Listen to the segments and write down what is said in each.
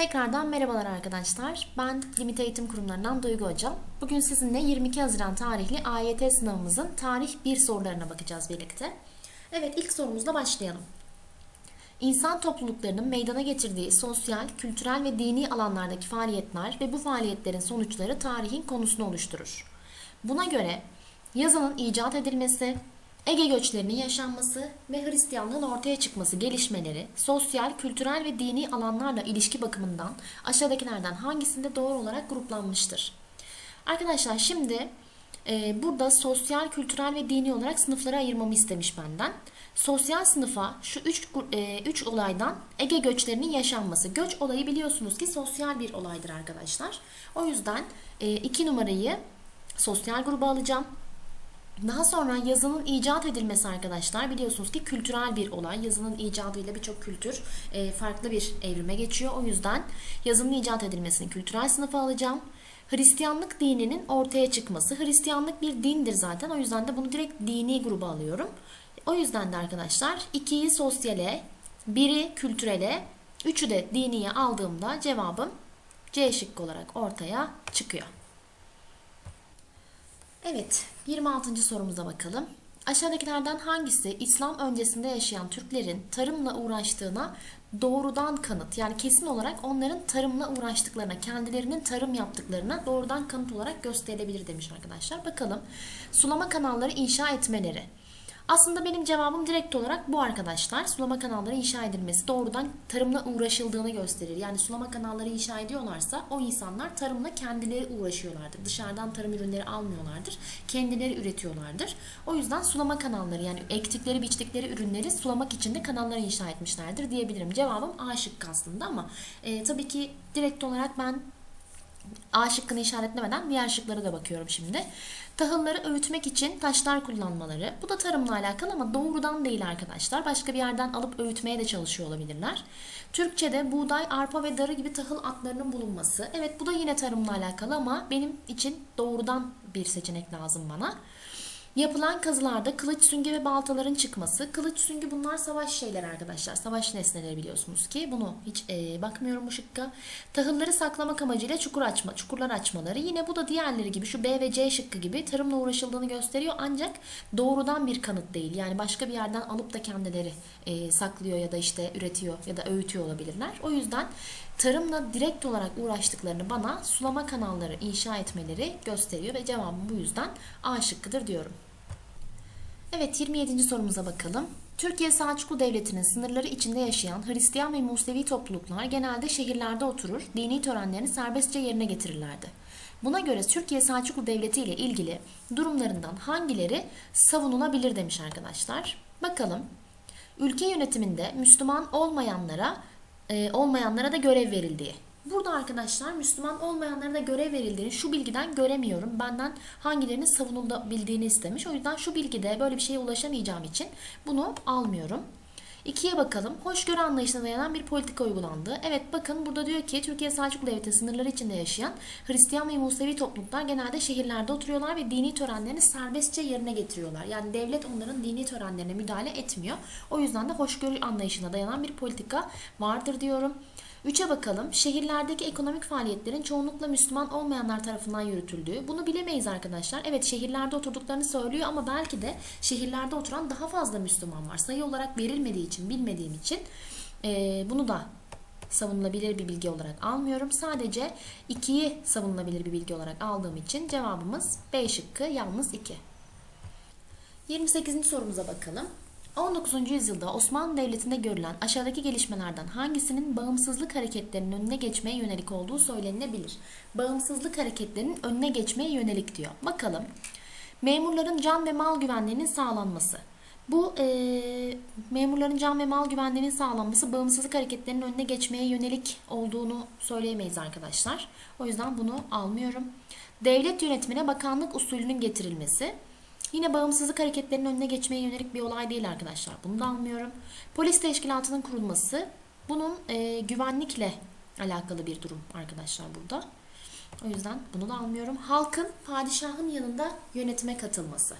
Tekrardan merhabalar arkadaşlar. Ben Limit Eğitim Kurumlarından Duygu Hocam. Bugün sizinle 22 Haziran tarihli AYT sınavımızın tarih 1 sorularına bakacağız birlikte. Evet ilk sorumuzla başlayalım. İnsan topluluklarının meydana getirdiği sosyal, kültürel ve dini alanlardaki faaliyetler ve bu faaliyetlerin sonuçları tarihin konusunu oluşturur. Buna göre yazının icat edilmesi, Ege göçlerinin yaşanması ve Hristiyanlığın ortaya çıkması gelişmeleri sosyal, kültürel ve dini alanlarla ilişki bakımından aşağıdakilerden hangisinde doğru olarak gruplanmıştır? Arkadaşlar şimdi e, burada sosyal, kültürel ve dini olarak sınıflara ayırmamı istemiş benden. Sosyal sınıfa şu üç, e, üç olaydan Ege göçlerinin yaşanması. Göç olayı biliyorsunuz ki sosyal bir olaydır arkadaşlar. O yüzden e, iki numarayı sosyal gruba alacağım. Daha sonra yazının icat edilmesi arkadaşlar biliyorsunuz ki kültürel bir olay. Yazının icadıyla birçok kültür e, farklı bir evrime geçiyor. O yüzden yazının icat edilmesini kültürel sınıfa alacağım. Hristiyanlık dininin ortaya çıkması. Hristiyanlık bir dindir zaten. O yüzden de bunu direkt dini gruba alıyorum. O yüzden de arkadaşlar 2'yi sosyale, 1'i kültürele, 3'ü de diniye aldığımda cevabım C şıkkı olarak ortaya çıkıyor. Evet, 26. sorumuza bakalım. Aşağıdakilerden hangisi İslam öncesinde yaşayan Türklerin tarımla uğraştığına doğrudan kanıt yani kesin olarak onların tarımla uğraştıklarına, kendilerinin tarım yaptıklarına doğrudan kanıt olarak gösterilebilir demiş arkadaşlar. Bakalım sulama kanalları inşa etmeleri. Aslında benim cevabım direkt olarak bu arkadaşlar. Sulama kanalları inşa edilmesi doğrudan tarımla uğraşıldığını gösterir. Yani sulama kanalları inşa ediyorlarsa o insanlar tarımla kendileri uğraşıyorlardır. Dışarıdan tarım ürünleri almıyorlardır. Kendileri üretiyorlardır. O yüzden sulama kanalları yani ektikleri biçtikleri ürünleri sulamak için de kanalları inşa etmişlerdir diyebilirim. Cevabım A şıkkı aslında ama e, tabii ki direkt olarak ben A şıkkını işaretlemeden diğer şıklara da bakıyorum şimdi. Tahılları öğütmek için taşlar kullanmaları. Bu da tarımla alakalı ama doğrudan değil arkadaşlar. Başka bir yerden alıp öğütmeye de çalışıyor olabilirler. Türkçe'de buğday, arpa ve darı gibi tahıl atlarının bulunması. Evet bu da yine tarımla alakalı ama benim için doğrudan bir seçenek lazım bana. Yapılan kazılarda kılıç, süngü ve baltaların çıkması. Kılıç, süngü bunlar savaş şeyler arkadaşlar. Savaş nesneleri biliyorsunuz ki. Bunu hiç e, bakmıyorum bu şıkka. Tahılları saklamak amacıyla çukur açma, çukurlar açmaları. Yine bu da diğerleri gibi şu B ve C şıkkı gibi tarımla uğraşıldığını gösteriyor. Ancak doğrudan bir kanıt değil. Yani başka bir yerden alıp da kendileri e, saklıyor ya da işte üretiyor ya da öğütüyor olabilirler. O yüzden tarımla direkt olarak uğraştıklarını bana sulama kanalları inşa etmeleri gösteriyor ve cevabım bu yüzden A şıkkıdır diyorum. Evet 27. sorumuza bakalım. Türkiye Selçuklu Devleti'nin sınırları içinde yaşayan Hristiyan ve Musevi topluluklar genelde şehirlerde oturur, dini törenlerini serbestçe yerine getirirlerdi. Buna göre Türkiye Selçuklu Devleti ile ilgili durumlarından hangileri savunulabilir demiş arkadaşlar. Bakalım. Ülke yönetiminde Müslüman olmayanlara e, olmayanlara da görev verildiği. Burada arkadaşlar Müslüman olmayanlara da görev verildiğini şu bilgiden göremiyorum. Benden hangilerinin savunulabildiğini istemiş. O yüzden şu bilgide böyle bir şeye ulaşamayacağım için bunu almıyorum. İkiye bakalım. Hoşgörü anlayışına dayanan bir politika uygulandı. Evet bakın burada diyor ki Türkiye Selçuklu Devleti sınırları içinde yaşayan Hristiyan ve Musevi topluluklar genelde şehirlerde oturuyorlar ve dini törenlerini serbestçe yerine getiriyorlar. Yani devlet onların dini törenlerine müdahale etmiyor. O yüzden de hoşgörü anlayışına dayanan bir politika vardır diyorum. Üçe bakalım. Şehirlerdeki ekonomik faaliyetlerin çoğunlukla Müslüman olmayanlar tarafından yürütüldüğü. Bunu bilemeyiz arkadaşlar. Evet şehirlerde oturduklarını söylüyor ama belki de şehirlerde oturan daha fazla Müslüman var. Sayı olarak verilmediği için, bilmediğim için e, bunu da savunulabilir bir bilgi olarak almıyorum. Sadece 2'yi savunulabilir bir bilgi olarak aldığım için cevabımız B şıkkı yalnız 2. 28. sorumuza bakalım. 19. yüzyılda Osmanlı Devleti'nde görülen aşağıdaki gelişmelerden hangisinin bağımsızlık hareketlerinin önüne geçmeye yönelik olduğu söylenilebilir? Bağımsızlık hareketlerinin önüne geçmeye yönelik diyor. Bakalım. Memurların can ve mal güvenliğinin sağlanması. Bu e, memurların can ve mal güvenliğinin sağlanması bağımsızlık hareketlerinin önüne geçmeye yönelik olduğunu söyleyemeyiz arkadaşlar. O yüzden bunu almıyorum. Devlet yönetimine bakanlık usulünün getirilmesi. Yine bağımsızlık hareketlerinin önüne geçmeye yönelik bir olay değil arkadaşlar. Bunu da almıyorum. Polis teşkilatının kurulması. Bunun e, güvenlikle alakalı bir durum arkadaşlar burada. O yüzden bunu da almıyorum. Halkın padişahın yanında yönetime katılması.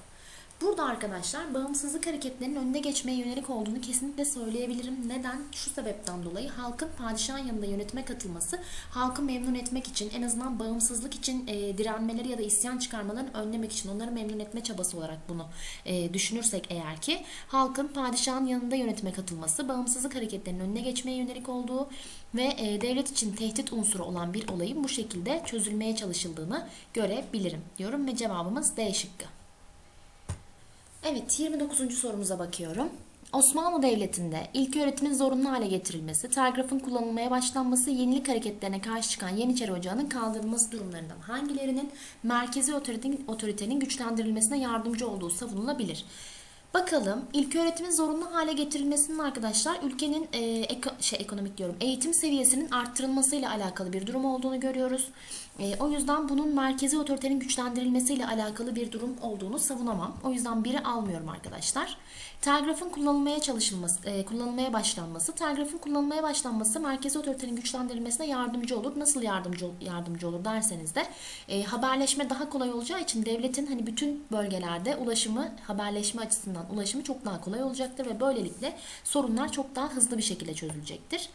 Burada arkadaşlar bağımsızlık hareketlerinin önüne geçmeye yönelik olduğunu kesinlikle söyleyebilirim. Neden? Şu sebepten dolayı halkın padişahın yanında yönetime katılması, halkı memnun etmek için, en azından bağımsızlık için e, direnmeleri ya da isyan çıkarmalarını önlemek için, onları memnun etme çabası olarak bunu e, düşünürsek eğer ki, halkın padişahın yanında yönetime katılması, bağımsızlık hareketlerinin önüne geçmeye yönelik olduğu ve e, devlet için tehdit unsuru olan bir olayın bu şekilde çözülmeye çalışıldığını görebilirim diyorum ve cevabımız D şıkkı. Evet 29. sorumuza bakıyorum. Osmanlı Devleti'nde ilk öğretimin zorunlu hale getirilmesi, telgrafın kullanılmaya başlanması, yenilik hareketlerine karşı çıkan Yeniçeri Ocağı'nın kaldırılması durumlarından hangilerinin merkezi otoritenin, otoritenin güçlendirilmesine yardımcı olduğu savunulabilir? Bakalım ilk öğretimin zorunlu hale getirilmesinin arkadaşlar ülkenin e, eko, şey, ekonomik diyorum eğitim seviyesinin arttırılmasıyla alakalı bir durum olduğunu görüyoruz. E, o yüzden bunun merkezi otoritenin güçlendirilmesiyle alakalı bir durum olduğunu savunamam. O yüzden biri almıyorum arkadaşlar. Telgrafın kullanılmaya çalışılması, e, kullanılmaya başlanması, telgrafın kullanılmaya başlanması merkezi otoritenin güçlendirilmesine yardımcı olur. Nasıl yardımcı yardımcı olur derseniz de e, haberleşme daha kolay olacağı için devletin hani bütün bölgelerde ulaşımı haberleşme açısından ulaşımı çok daha kolay olacaktır ve böylelikle sorunlar çok daha hızlı bir şekilde çözülecektir.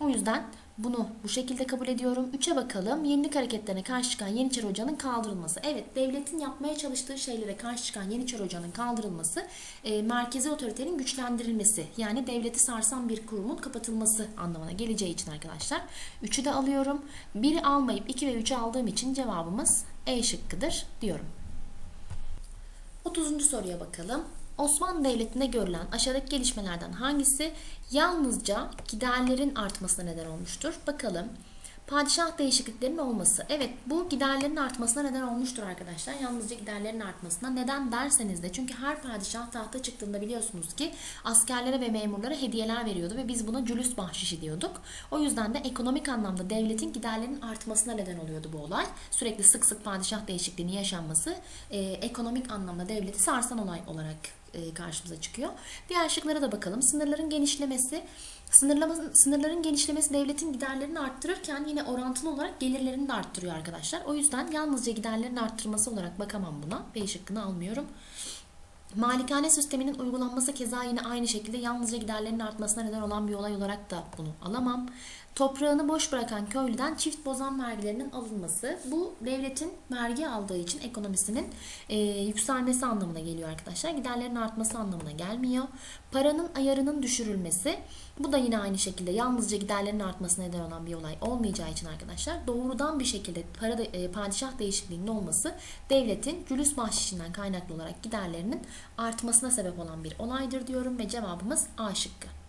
O yüzden bunu bu şekilde kabul ediyorum. 3'e bakalım. Yenilik hareketlerine karşı çıkan Yeniçeri Ocağı'nın kaldırılması. Evet devletin yapmaya çalıştığı şeylere karşı çıkan Yeniçeri Ocağı'nın kaldırılması e, merkezi otoritenin güçlendirilmesi yani devleti sarsan bir kurumun kapatılması anlamına geleceği için arkadaşlar. 3'ü de alıyorum. 1'i almayıp 2 ve 3'ü aldığım için cevabımız E şıkkıdır diyorum. 30. soruya bakalım. Osmanlı Devleti'nde görülen aşağıdaki gelişmelerden hangisi yalnızca giderlerin artmasına neden olmuştur? Bakalım. Padişah değişikliklerinin olması. Evet bu giderlerin artmasına neden olmuştur arkadaşlar. Yalnızca giderlerin artmasına. Neden derseniz de çünkü her padişah tahta çıktığında biliyorsunuz ki askerlere ve memurlara hediyeler veriyordu ve biz buna cülüs bahşişi diyorduk. O yüzden de ekonomik anlamda devletin giderlerinin artmasına neden oluyordu bu olay. Sürekli sık sık padişah değişikliğinin yaşanması e, ekonomik anlamda devleti sarsan olay olarak karşımıza çıkıyor. Diğer şıklara da bakalım. Sınırların genişlemesi, sınırlama, sınırların genişlemesi devletin giderlerini arttırırken yine orantılı olarak gelirlerini de arttırıyor arkadaşlar. O yüzden yalnızca giderlerin arttırması olarak bakamam buna. B şıkkını almıyorum. Malikane sisteminin uygulanması keza yine aynı şekilde yalnızca giderlerin artmasına neden olan bir olay olarak da bunu alamam. Toprağını boş bırakan köylüden çift bozan vergilerinin alınması bu devletin vergi aldığı için ekonomisinin e, yükselmesi anlamına geliyor arkadaşlar. Giderlerin artması anlamına gelmiyor. Paranın ayarının düşürülmesi bu da yine aynı şekilde yalnızca giderlerin artmasına neden olan bir olay olmayacağı için arkadaşlar doğrudan bir şekilde para e, padişah değişikliğinin olması devletin cülüs bahşişinden kaynaklı olarak giderlerinin artmasına sebep olan bir olaydır diyorum ve cevabımız A şıkkı.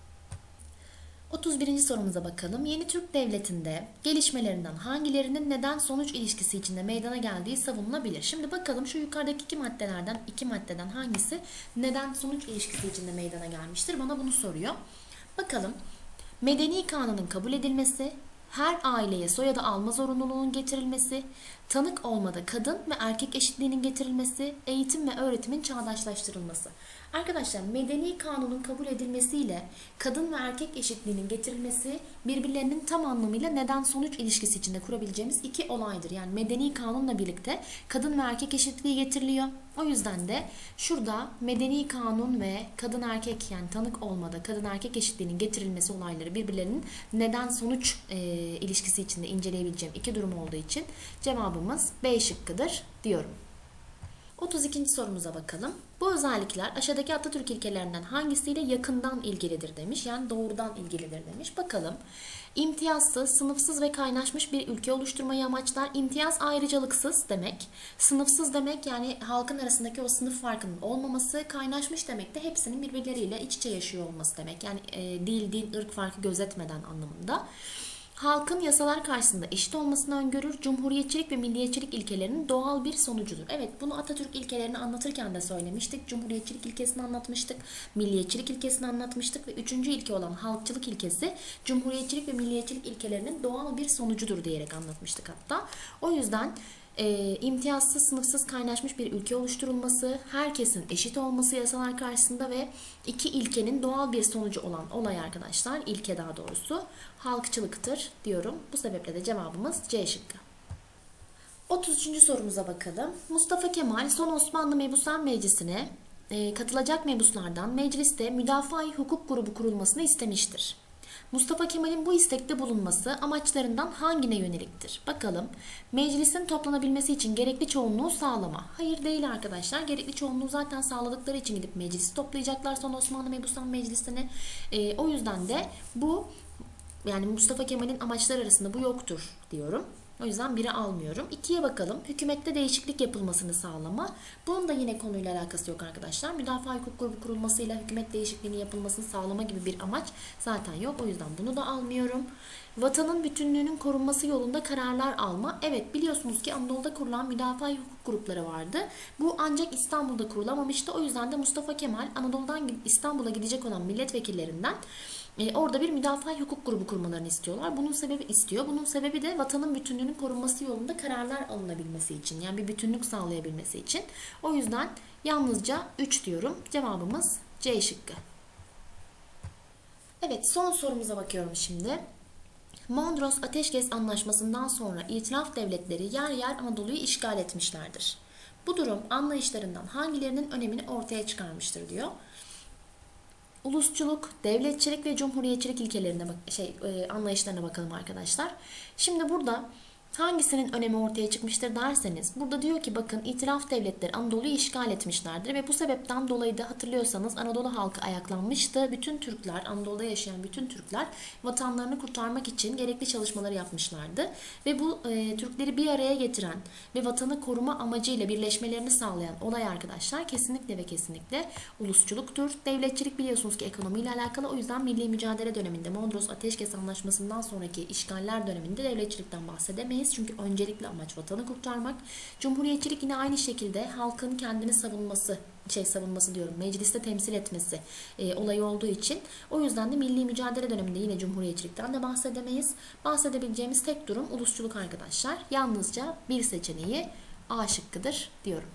31. sorumuza bakalım. Yeni Türk Devleti'nde gelişmelerinden hangilerinin neden sonuç ilişkisi içinde meydana geldiği savunulabilir. Şimdi bakalım şu yukarıdaki iki maddelerden iki maddeden hangisi neden sonuç ilişkisi içinde meydana gelmiştir? Bana bunu soruyor. Bakalım. Medeni kanunun kabul edilmesi, her aileye soyadı alma zorunluluğunun getirilmesi, tanık olmada kadın ve erkek eşitliğinin getirilmesi, eğitim ve öğretimin çağdaşlaştırılması. Arkadaşlar medeni kanunun kabul edilmesiyle kadın ve erkek eşitliğinin getirilmesi birbirlerinin tam anlamıyla neden sonuç ilişkisi içinde kurabileceğimiz iki olaydır. Yani medeni kanunla birlikte kadın ve erkek eşitliği getiriliyor. O yüzden de şurada medeni kanun ve kadın erkek yani tanık olmada kadın erkek eşitliğinin getirilmesi olayları birbirlerinin neden sonuç e, ilişkisi içinde inceleyebileceğim iki durum olduğu için cevabımız B şıkkıdır diyorum. 32. sorumuza bakalım. Bu özellikler aşağıdaki Atatürk ilkelerinden hangisiyle yakından ilgilidir demiş. Yani doğrudan ilgilidir demiş. Bakalım. İmtiyazsız, sınıfsız ve kaynaşmış bir ülke oluşturmayı amaçlar. İmtiyaz ayrıcalıksız demek. Sınıfsız demek yani halkın arasındaki o sınıf farkının olmaması. Kaynaşmış demek de hepsinin birbirleriyle iç içe yaşıyor olması demek. Yani e, dil, din, ırk farkı gözetmeden anlamında. Halkın yasalar karşısında eşit olmasını öngörür, cumhuriyetçilik ve milliyetçilik ilkelerinin doğal bir sonucudur. Evet bunu Atatürk ilkelerini anlatırken de söylemiştik. Cumhuriyetçilik ilkesini anlatmıştık, milliyetçilik ilkesini anlatmıştık ve üçüncü ilke olan halkçılık ilkesi cumhuriyetçilik ve milliyetçilik ilkelerinin doğal bir sonucudur diyerek anlatmıştık hatta. O yüzden e, imtiyazsız, sınıfsız kaynaşmış bir ülke oluşturulması, herkesin eşit olması yasalar karşısında ve iki ilkenin doğal bir sonucu olan olay arkadaşlar, ilke daha doğrusu halkçılıktır diyorum. Bu sebeple de cevabımız C şıkkı. 33. sorumuza bakalım. Mustafa Kemal son Osmanlı Mebusan Meclisi'ne e, katılacak mebuslardan mecliste müdafaa hukuk grubu kurulmasını istemiştir. Mustafa Kemal'in bu istekte bulunması amaçlarından hangine yöneliktir? Bakalım. Meclisin toplanabilmesi için gerekli çoğunluğu sağlama. Hayır değil arkadaşlar. Gerekli çoğunluğu zaten sağladıkları için gidip meclisi toplayacaklar sonra Osmanlı Mebusan Meclisi'ne. E, o yüzden de bu yani Mustafa Kemal'in amaçları arasında bu yoktur diyorum. O yüzden biri almıyorum. İkiye bakalım. Hükümette değişiklik yapılmasını sağlama. Bunun da yine konuyla alakası yok arkadaşlar. Müdafaa hukuk grubu kurulmasıyla hükümet değişikliğini yapılmasını sağlama gibi bir amaç zaten yok. O yüzden bunu da almıyorum. Vatanın bütünlüğünün korunması yolunda kararlar alma. Evet biliyorsunuz ki Anadolu'da kurulan müdafaa hukuk grupları vardı. Bu ancak İstanbul'da kurulamamıştı. O yüzden de Mustafa Kemal Anadolu'dan İstanbul'a gidecek olan milletvekillerinden e, orada bir müdafaa hukuk grubu kurmalarını istiyorlar. Bunun sebebi istiyor. Bunun sebebi de vatanın bütünlüğünün korunması yolunda kararlar alınabilmesi için. Yani bir bütünlük sağlayabilmesi için. O yüzden yalnızca 3 diyorum. Cevabımız C şıkkı. Evet son sorumuza bakıyorum şimdi. Mondros Ateşkes Anlaşması'ndan sonra itilaf devletleri yer yer Anadolu'yu işgal etmişlerdir. Bu durum anlayışlarından hangilerinin önemini ortaya çıkarmıştır diyor. Ulusçuluk, devletçilik ve cumhuriyetçilik ilkelerine şey e, anlayışlarına bakalım arkadaşlar. Şimdi burada hangisinin önemi ortaya çıkmıştır derseniz burada diyor ki bakın itilaf devletleri Anadolu'yu işgal etmişlerdir ve bu sebepten dolayı da hatırlıyorsanız Anadolu halkı ayaklanmıştı. Bütün Türkler, Anadolu'da yaşayan bütün Türkler vatanlarını kurtarmak için gerekli çalışmaları yapmışlardı ve bu e, Türkleri bir araya getiren ve vatanı koruma amacıyla birleşmelerini sağlayan olay arkadaşlar kesinlikle ve kesinlikle ulusçuluktur. Devletçilik biliyorsunuz ki ekonomiyle alakalı o yüzden milli mücadele döneminde Mondros Ateşkes Anlaşması'ndan sonraki işgaller döneminde devletçilikten bahsedemeyiz. Çünkü öncelikli amaç vatanı kurtarmak. Cumhuriyetçilik yine aynı şekilde halkın kendini savunması, şey savunması diyorum, mecliste temsil etmesi e, olayı olduğu için. O yüzden de milli mücadele döneminde yine cumhuriyetçilikten de bahsedemeyiz. Bahsedebileceğimiz tek durum ulusçuluk arkadaşlar. Yalnızca bir seçeneği A şıkkıdır diyorum.